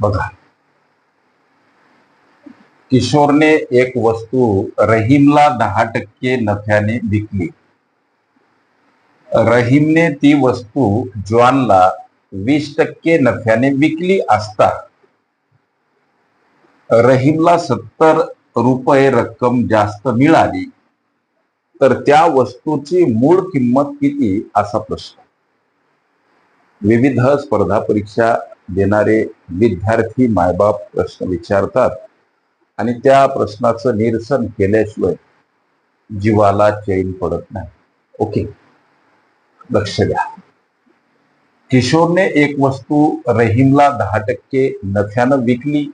बघा. किशोरने एक वस्तू रहीमला दहा टक्के नफ्याने विकली. रहीमने ती वस्तू जॉनला वीस टक्के नफ्याने विकली असता. रहीमला सत्तर रुपये रक्कम जास्त मिळाली. तर त्या वस्तूची मूळ किंमत किती? असा प्रश्न. विविध स्पर्धा परीक्षा देणारे विद्यार्थी मायबाप प्रश्न विचारतात आणि त्या प्रश्नाचं निरसन केल्याशिवाय जीवाला चैन पडत नाही. ओके? लक्ष द्या. किशोरने एक वस्तू रहीमला दहा टक्के नफ्यानं विकली.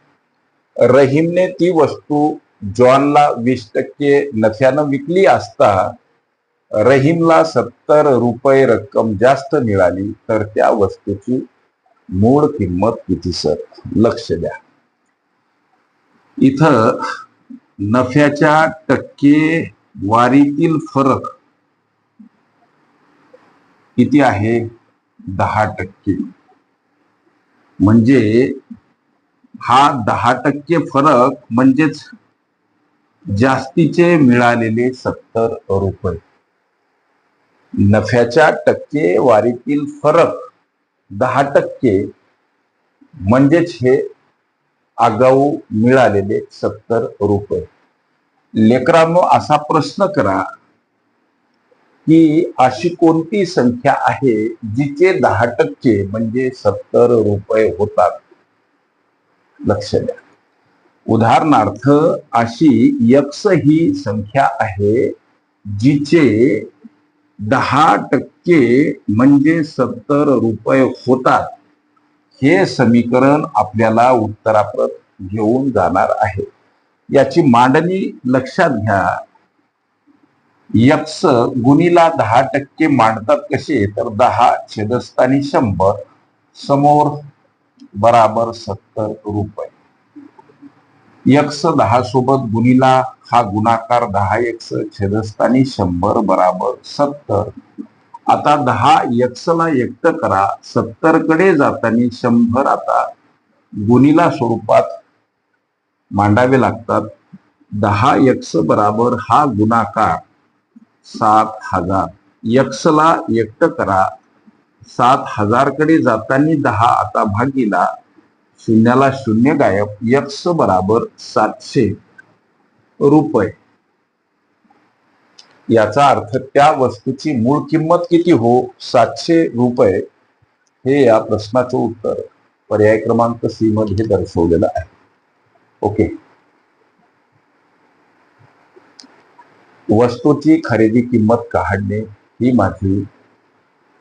रहीमने ती वस्तू जॉनला वीस टक्के नफ्यानं विकली असता रहीमला सत्तर रुपये रक्कम जास्त मिळाली तर त्या वस्तूची मूळ किंमत किती सर? लक्ष द्या. इथं नफ्याच्या टक्के वारीतील फरक किती आहे? दहा टक्के. म्हणजे हा दहा टक्के फरक म्हणजेच जास्तीचे मिळालेले सत्तर रुपये. नफ्याच्या टक्केवारीतील फरक दहा टक्के म्हणजेच हे आगाऊ मिळालेले सत्तर रुपये. लेकरांनो असा प्रश्न करा की अशी कोणती संख्या आहे जिचे दहा टक्के म्हणजे सत्तर रुपये होतात? लक्ष द्या. उदाहरणार्थ अशी यक्स ही संख्या आहे जिचे दहा टक्के म्हणजे सत्तर रुपये होतात. हे समीकरण आपल्याला उत्तराप्रत घेऊन जाणार आहे. याची मांडणी लक्षात घ्या. यक्ष गुणीला दहा टक्के मांडतात कसे? तर दहा छेदस्थानी शंभर समोर बराबर सत्तर रुपये. यक्ष दहा सोबत गुणीला हा गुणाकार दहा एक्स छेदस्थानी शंभर बराबर सत्तर. आता दहा यक्षला एकट करा सत्तरकडे जाताना शंभर आता गुणीला स्वरूपात मांडावे लागतात. दहा यक्ष बराबर हा गुणाकार सात हजार. यक्सला एकट करा सात हजारकडे जाताना दहा आता भागीला शून्याला शून्य गायब यक्स बराबर सातशे. रुपये. याचा अर्थ त्या वस्तूची मूळ किंमत किती हो? सातशे रुपये. हे या प्रश्नाचं उत्तर पर्याय क्रमांक सी मध्ये दर्शवलेलं आहे. ओके. वस्तूची खरेदी किंमत काढणे ही माझी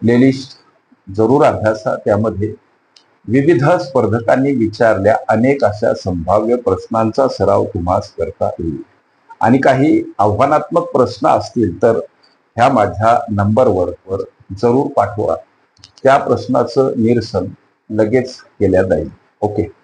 प्लेलिस्ट जरूर अभ्यासा. त्यामध्ये विविध स्पर्धकांनी विचारल्या अनेक अशा संभाव्य प्रश्नांचा सराव तुम्हास करता येईल. आणि काही आव्हानात्मक प्रश्न असतील तर ह्या माझ्या नंबरवर वर जरूर पाठवा. त्या प्रश्नाचं निरसन लगेच केल्या जाईल. ओके.